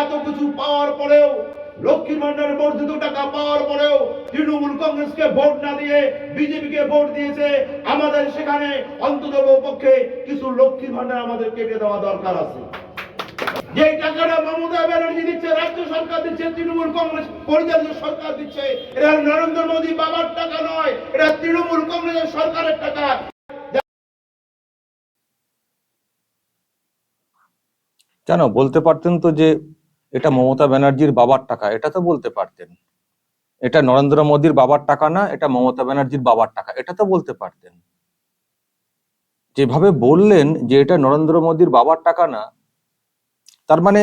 এত কিছু পাওয়ার পরেও, লক্ষ্মীর ভান্ডার বর্ধিত টাকা পাওয়ার পরেও তৃণমূল কংগ্রেসকে ভোট না দিয়ে বিজেপিকে ভোট দিয়েছে। আমাদের সেখানে অন্তত পক্ষে কিছু লক্ষ্মীর ভান্ডার আমাদের কেটে দেওয়া দরকার আছে। যে টাকাটা মমতা ব্যানার্জি দিচ্ছে, রাজ্য সরকার দিচ্ছে, তৃণমূল কংগ্রেস পরিচালিত সরকার দিচ্ছে, এটা নরেন্দ্র মোদী বাবার টাকা নয়, এটা তৃণমূল কংগ্রেসের সরকারের টাকা। কেন? বলতে পারতেন তো যে এটা মমতা ব্যানার্জির বাবার টাকা, এটা তো বলতে পারতেন। এটা নরেন্দ্র মোদীর বাবার টাকা না, এটা মমতা ব্যানার্জির বাবার টাকা, এটা তো বলতে পারতেন। যেভাবে বললেন যে এটা নরেন্দ্র মোদীর বাবার টাকা না, তার মানে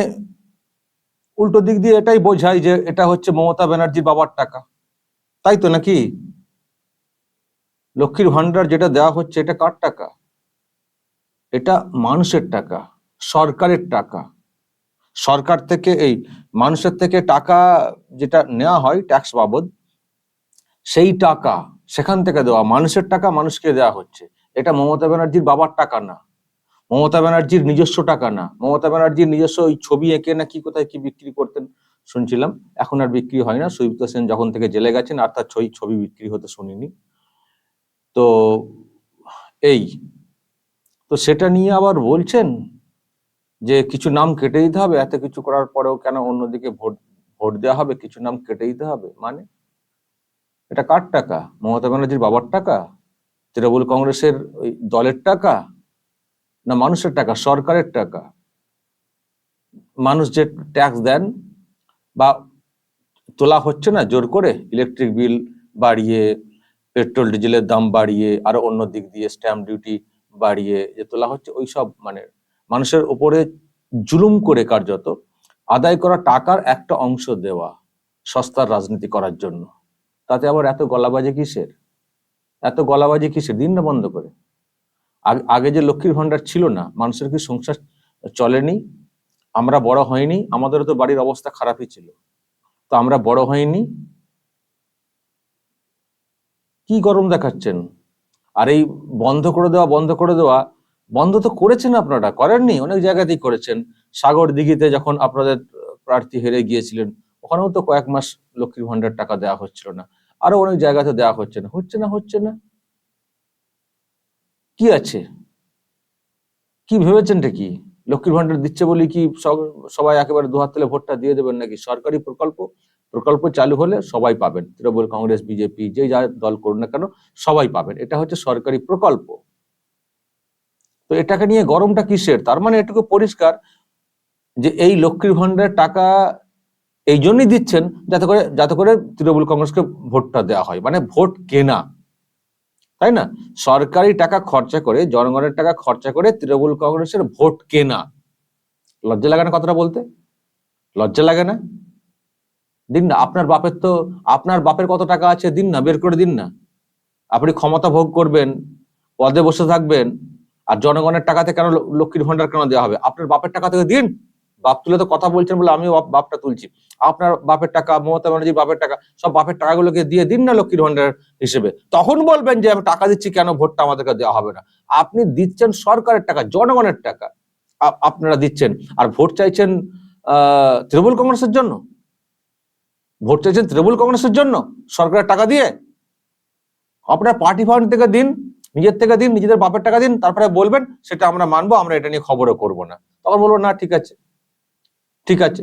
উল্টো দিক দিয়ে এটাই বোঝায় যে এটা হচ্ছে মমতা ব্যানার্জির বাবার টাকা। তাই তো নাকি? লক্ষ্মীর ভান্ডার যেটা দেওয়া হচ্ছে, এটা কার টাকা? এটা মানুষের টাকা, সরকারের টাকা। সরকার থেকে এই মানুষের থেকে টাকা যেটা নেওয়া হয় ট্যাক্স বাবদ, সেই টাকা সেখান থেকে দেওয়া, মানুষের টাকা মানুষকে দেওয়া হচ্ছে। এটা মমতা ব্যানার্জির বাবার টাকা না। মমতা ব্যানার্জির নিজস্ব টাকা না। মমতা ব্যানার্জির নিজস্ব ওই ছবি এঁকে না কি কোথায় কি বিক্রি করতেন শুনছিলাম। এখন আর বিক্রি হয় না। সুদীপ্ত সেন যখন থেকে জেলে গেছেন, আর তার ছবি ছবি বিক্রি হতে শুনিনি। তো এই, তো সেটা নিয়ে আবার বলছেন যে কিছু নাম কেটে দিতে হবে, এত কিছু করার পরেও কেন অন্যদিকে ভোট ভোট দেওয়া হবে? কিছু নাম কেটে দিতে হবে? মানে? এটা কার টাকা? মমতা ব্যানার্জির বাবার টাকা? তৃণমূল কংগ্রেসের ওই দলের টাকা? না মানুষের টাকা, সরকারের টাকা? মানুষ যে ট্যাক্স দেন বা তোলা হচ্ছে না জোর করে ইলেকট্রিক বিল বাড়িয়ে পেট্রোল ডিজেলের দাম বাড়িয়ে, আরও অন্য দিক দিয়ে স্ট্যাম্প ডিউটি বাড়িয়ে যে তোলা হচ্ছে ওই সব মানে মানুষের উপরে জুলুম করে কার্যত আদায় করা টাকার একটা অংশ দেওয়া সস্তার রাজনীতি করার জন্য। তাতে আবার এত গলাবাজি কিসের? এত গলাবাজি কিসের? দিন না বন্ধ করে। আগ- যে লক্ষ্মীর ভান্ডার ছিল না, মানুষের কি সংসার চলেনি? আমরা বড় হয়নি, আমাদেরও তো বাড়ির অবস্থা খারাপই ছিল। তো আমরা বড় হয়নি? কি গরম দেখাচ্ছেন? আর এই বন্ধ করে দেওয়া, বন্ধ করে দেওয়া বন্ধ তো করেছেন আপনারা, করেননি, অনেক জায়গাতেই করেছেন। সাগর দিঘিতে যখন আপনাদের প্রার্থী হেরে গিয়েছিলেন, ওখানেও তো কয়েক মাস লক্ষ্মীর ভান্ডার টাকা দেওয়া হচ্ছিল না, আরও অনেক জায়গাতে দেওয়া হচ্ছে না হচ্ছে না হচ্ছে না। কি আছে? কি ভেবেছেন কি? লক্ষ্মীর ভান্ডার দিচ্ছে বলে কি সব- সবাই একেবারে দুহাত তুলে ভোটটা দিয়ে দেবেন নাকি? সরকারি প্রকল্প প্রকল্প চালু হলে সবাই পাবেন। তৃণমূল, কংগ্রেস, বিজেপি যে যা দল করুন না কেন, সবাই পাবেন। এটা হচ্ছে সরকারি প্রকল্প। তো এটাকে নিয়ে গরমটা কিসের? তার মানে এটুকু পরিষ্কার যে এই লক্ষ্মীর ভান্ডারের টাকা এই জন্যই দিচ্ছেন যাতে করে যাতে করে তৃণমূল কংগ্রেসকে ভোটটা দেওয়া হয়। মানে ভোট কেনা। তাই না? সরকারি টাকা খরচা করে, জনগণের টাকা খরচা করে তৃণমূল কংগ্রেসের ভোট কেনা। লজ্জা লাগে না কথাটা বলতে? লজ্জা লাগে না? দিন না, আপনার বাপের তো, আপনার বাপের কত টাকা আছে দিন না? বের করে দিন না। আপনি ক্ষমতা ভোগ করবেন, পদে বসে থাকবেন আর জনগণের টাকাতে কেন লক্ষ্মীর ভান্ডার কেন দেওয়া হবে? আপনার বাপের টাকা থেকে দিন। বাপ তুলে তো কথা বলছেন বলে আমিও বাপটা তুলছি। আপনার বাপের টাকা, মমতা ব্যানার্জির বাপের টাকা, সব বাপের টাকাগুলোকে দিয়ে দিন না লক্ষ্মীর ভান্ডার হিসেবে। তখন বলবেন যে, আমি টাকা দিচ্ছি কেন? ভোটটা আমাদেরকে দেওয়া হবে না। আপনি দিচ্ছেন সরকারের টাকা, জনগণের টাকা। আপ- আপনারা দিচ্ছেন। আর ভোট চাইছেন তৃণমূল কংগ্রেসের জন্য? ভোট চাইছেন তৃণমূল কংগ্রেসের জন্য? সরকারের টাকা দিয়ে? আপনার পার্টি ফান্ড থেকে দিন। নিজের থেকে দিন, নিজেদের বাপের টাকা দিন, তারপরে বলবেন সেটা আমরা মানবো, আমরা এটা নিয়ে খবরও করব না। তখন বলব, না, ঠিক আছে। ঠিক আছে।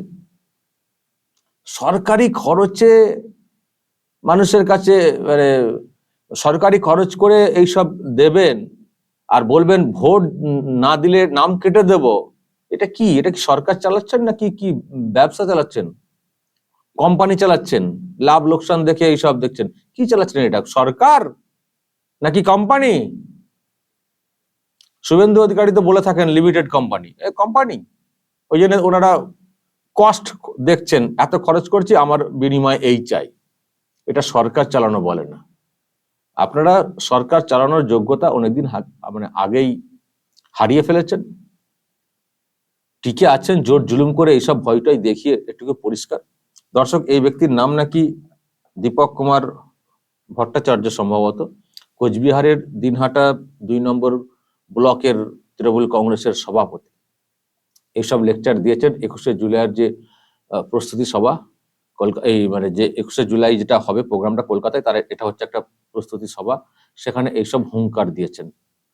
সরকারি খরচে মানুষের কাছে মানে সরকারি খরচ করে এইসব দেবেন আর বলবেন ভোট না দিলে নাম কেটে দেব, এটা কি? এটা কি সরকার চালাচ্ছেন নাকি কি ব্যবসা চালাচ্ছেন? কোম্পানি চালাচ্ছেন? লাভ লোকসান দেখে এইসব দেখছেন। কি চালাচ্ছেন এটা? সরকার? নাকি কোম্পানি শুভেন্দু অধিকারী তো বলে থাকেন লিমিটেড কোম্পানি কোম্পানি ওই জন্য ওনারা কস্ট দেখছেন, এত খরচ করছি, আমার বিনিময়ে এই চাই। এটা সরকার চালানো বলে না। আপনারা সরকার চালানোর যোগ্যতা অনেকদিন মানে আগেই হারিয়ে ফেলেছেন। টিকে আছেন, জোর জুলুম করে এইসব ভয়টাই দেখিয়ে এটুকু পরিষ্কার। দর্শক, এই ব্যক্তির নাম নাকি দীপক কুমার ভট্টাচার্য সম্ভবত। কোচবিহারের দিনহাটা দুই নম্বর ব্লকের তৃণমূল কংগ্রেসের সভাপতি। এইসব লেকচার দিয়েছেন একুশে জুলাইয়ের যে প্রস্তুতি সভা, কলকা, এই মানে যে একুশে জুলাই যেটা হবে প্রোগ্রামটা কলকাতায়, তার এটা হচ্ছে একটা প্রস্তুতি সভা। সেখানে এইসব হুঙ্কার দিয়েছেন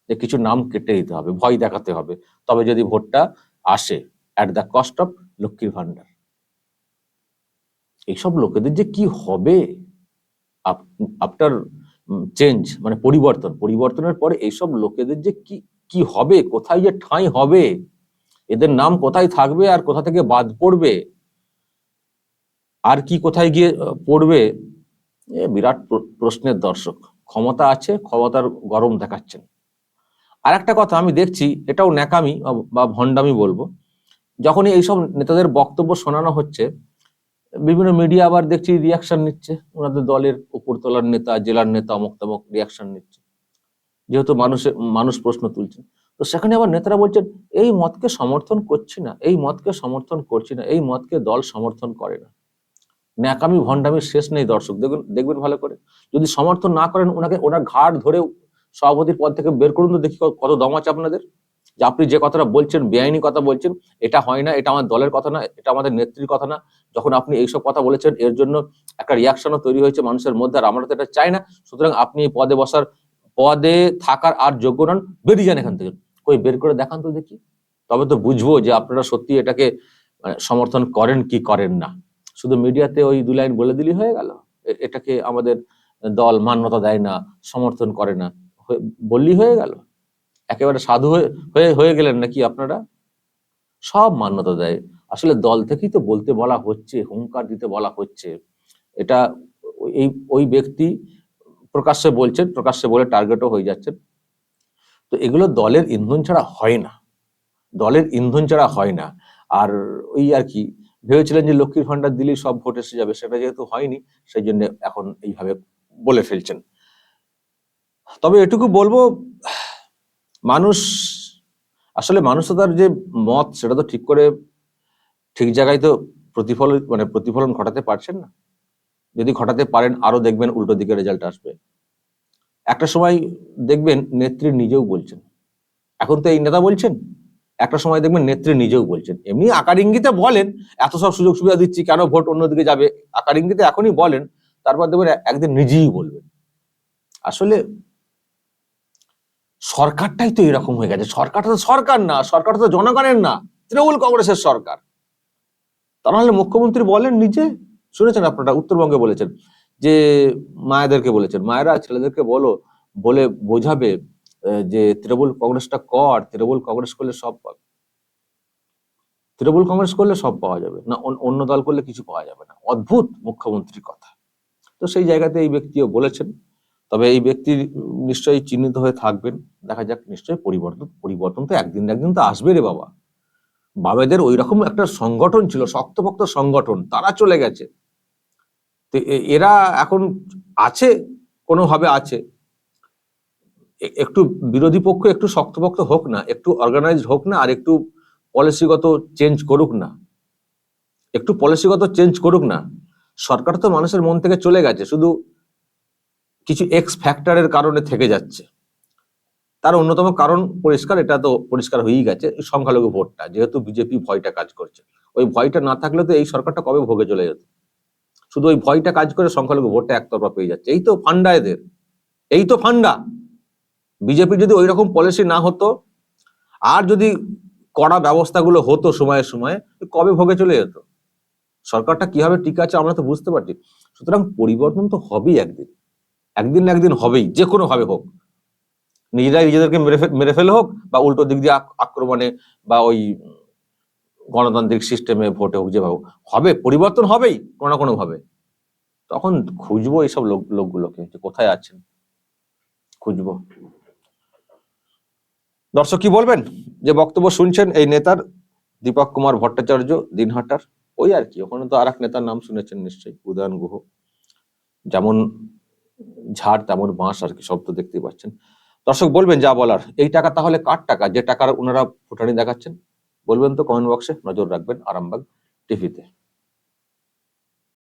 যে কিছু নাম কেটে দিতে হবে, ভয় দেখাতে হবে। তবে যদি ভোটটা আসে অ্যাট দ্য কস্ট অফ লক্ষ্মীর ভান্ডার এইসব লোকেদের যে কি হবে? আফটার চেঞ্জ মানে পরিবর্তন। পরিবর্তনের পরে এইসব লোকেদের যে কি কি হবে, কোথায় যে ঠাঁই হবে, এদের নাম কোথায় থাকবে আর কোথা থেকে বাদ পড়বে, আর কি কোথায় গিয়ে পড়বে, এ বিরাট প্র- প্রশ্নের দর্শক। ক্ষমতা আছে, ক্ষমতার গরম দেখাচ্ছেন। আর একটা কথা আমি দেখছি, এটাও ন্যাকামি বা ভণ্ডামি বলব। যখনই এইসব নেতাদের বক্তব্য শোনানো হচ্ছে বিভিন্ন মিডিয়া আবার দেখছি রিয়াকশন নিচ্ছে। ওনাদের দলের উপরতলার নেতা, জেলার নেতা, অমক তমক রিয়াকশন নিচ্ছে। যেহেতু মানুষের মানুষ প্রশ্ন তুলছেন। তো সেখানে আবার নেতারা বলছেন, এই মতকে সমর্থন করছি না, এই মতকে সমর্থন করছি না, এই মতকে দল সমর্থন করে না। ন্যাকামি ভণ্ডামির শেষ নেই দর্শক। দেখবেন দেখবেন ভালো করে। যদি সমর্থন না করেন, ওনাকে, ওনার ঘাট ধরে সভাপতির পদ থেকে বের করুন তো দেখি কত দম আছে আপনাদের। যে আপনি যে কথাটা বলছেন বেআইনি কথা বলছেন এটা হয় না এটা আমার দলের কথা না এটা আমাদের নেত্রীর কথা না। যখন আপনি এইসব কথা বলেছেন এর জন্য একটা রিয়াকশনও তৈরি হয়েছে মানুষের মধ্যে আর আমরা তো এটা চাই না। সুতরাং আপনি পদে বসার পদে থাকার আর যোগ্য নন বেরিয়ে যান এখান থেকে। কই বের করে দেখান তো দেখি। তবে তো বুঝব যে আপনারা সত্যি এটাকে মানে, সমর্থন করেন কি করেন না। শুধু মিডিয়াতে ওই দু লাইন বলে দিলি হয়ে গেল। এটাকে আমাদের দল মান্যতা দেয় না সমর্থন করে না। বললি হয়ে গেল। একেবারে সাধু হয়ে হয়ে গেলেন নাকি আপনারা? সব মান্যতা দেয়। আসলে দল থেকেই তো বলতে বলা হচ্ছে, হুঙ্কার দিতে বলা হচ্ছে। এটা এই, ওই ব্যক্তি প্রকাশ্যে বলছেন, প্রকাশ্যে বলে টার্গেটও হয়ে যাচ্ছেন তো এগুলো দলের ইন্ধন ছাড়া হয় না। দলের ইন্ধন ছাড়া হয় না। আর ওই আর কি, ভেবেছিলেন যে লক্ষ্মীর ভান্ডার দিলেই সব ভোট এসে যাবে, সেটা যেহেতু হয়নি, সেই জন্য এখন এইভাবে বলে ফেলছেন। তবে এটুকু বলব মানুষ, আসলে মানুষ তো তার যে মত, সেটা তো ঠিক করে ঠিক জায়গায় তো প্রতিফলন মানে প্রতিফলন ঘটাতে পারছেন না। যদি ঘটাতে পারেন, আরও দেখবেন উল্টো দিকে রেজাল্ট আসবে। একটা সময় দেখবেন নেত্রী নিজেও বলছেন। এখন তো এই নেতা বলছেন, একটা সময় দেখবেন নেত্রী নিজেও বলছেন। এমনি আকার ইঙ্গিতে বলেন, এত সব সুযোগ সুবিধা দিচ্ছি, কেন ভোট অন্যদিকে যাবে? আকার ইঙ্গিতে এখনই বলেন, তারপর দেখবেন একদিন নিজেই বলবেন। আসলে সরকারটাই তো এরকম হয়ে গেছে। সরকারটা তো সরকার না, সরকারটা তো জনগণের না, তৃণমূল কংগ্রেসের সরকার। তা নাহলে মুখ্যমন্ত্রী বলেন নিজে? শুনেছেন আপনারা, উত্তরবঙ্গে বলেছেন, যে মায়েদেরকে বলেছেন, মায়েরা, ছেলেদেরকে বলো, বলে বোঝাবে যে তৃণমূল কংগ্রেসটা কর, তৃণমূল কংগ্রেস করলে সব পাবে। তৃণমূল কংগ্রেস করলে সব পাওয়া যাবে, না অন্য- দল করলে কিছু পাওয়া যাবে না। অদ্ভুত মুখ্যমন্ত্রীর কথা। তো সেই জায়গাতে এই ব্যক্তিও বলেছেন তবে এই ব্যক্তি নিশ্চয়ই চিহ্নিত হয়ে থাকবেন। দেখা যাক, নিশ্চয়ই পরিবর্তন পরিবর্তন তো একদিন একদিন তো আসবে রে বাবা। বামেদের ওই রকম একটা সংগঠন ছিল, শক্তপোক্ত সংগঠন, তারা চলে গেছে। তো এরা এখন আছে, কোনোভাবে আছে। একটু বিরোধী পক্ষ একটু শক্তপোক্ত হোক না, একটু অর্গানাইজড হোক না, আর একটু পলিসিগত চেঞ্জ করুক না। একটু পলিসিগত চেঞ্জ করুক না। সরকার তো মানুষের মন থেকে চলে গেছে, শুধু কিছু এক্স ফ্যাক্টরের কারণে থেকে যাচ্ছে। তার অন্যতম কারণ পরিষ্কার, এটা তো পরিষ্কার হয়েই গেছে সংখ্যালঘু ভোটটা, যেহেতু বিজেপি ভয়টা কাজ করছে। ওই ভয়টা না থাকলে তো এই সরকারটা কবে ভোগে চলে যেত? শুধু ওই ভয়টা কাজ করে সংখ্যালঘু ভোটটা একতরফা পেয়ে যাচ্ছে। এই তো ফান্ডা এদের। এই তো ফান্ডা। বিজেপি যদি ওই রকম পলিসি না হতো, আর যদি কড়া ব্যবস্থাগুলো হতো সময়ে সময়ে কবে ভোগে চলে যেত? সরকারটা কীভাবে টিকে আছে আমরা তো বুঝতে পারছি। সুতরাং পরিবর্তন তো হবেই একদিন। একদিন না একদিন হবেই, যে কোনো ভাবে হোক। নিজেরাই নিজেদেরকে মেরে মেরে ফেলে হোক বা উল্টো দিক দিয়ে আক্রমণে বা ওই গণতান্ত্রিক সিস্টেমে ভোটে হোক, যেভাবে হবে, পরিবর্তন হবেই, কোনো না কোনো ভাবে। তখন খুঁজবো এইসব লোক, লোকগুলোকে যে কোথায় আছেন। খুঁজবো। দর্শক কি বলবেন? যে বক্তব্য শুনছেন এই নেতার, দীপক কুমার ভট্টাচার্য, দিনহাটার, ওই আর কি। ওখানে তো আর এক নেতার নাম শুনেছেন নিশ্চয়ই, উদয়ন গুহ। যেমন ঝাড় তেমন বাঁশ আর কি শব্দ দেখতে পাচ্ছেন। দর্শক বলবেন যা বলার, এই টাকা তাহলে কার টাকা? যে টাকার ওনারা ফুটানি দেখাচ্ছেন, বলবেন তো কমেন্ট বক্সে নজর রাখবেন আরামবাগ টিভিতে